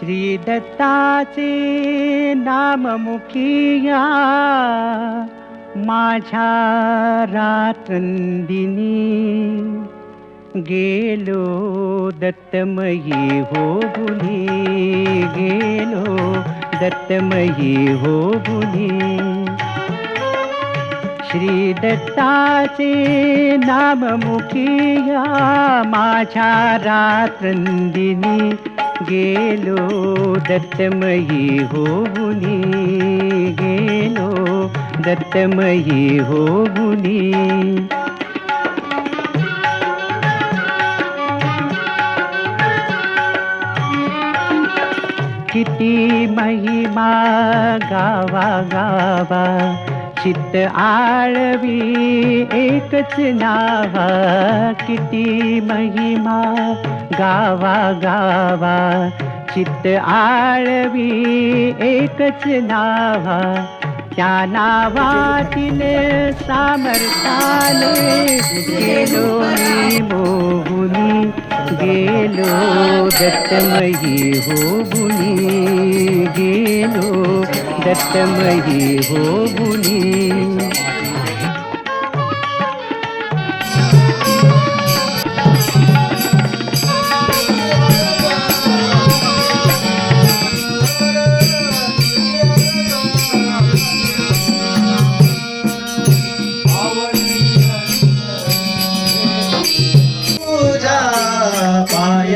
श्री दत्ताचे नाम मुखिया माझ्या रात्रंदिनी गेलो दत्तमयी हो बुनी गेलो दत्तमयी हो बुनी श्री दत्ताचे नाम मुखिया माझ्या रात्रंदिनी गेलो दत्तमयी होऊनी गेलो दत्तमयी होऊनी किती महिमा गावा गावा चित्त आळवी एकच नावा किती महिमा गावा गावा. चित्त आळवी एकच नावा त्या नावातील सामर्थ्याने गेलो मोहुनी. गेलो दत्तमयी हो गेलो दत्तमयी होऊनी तुझा पाय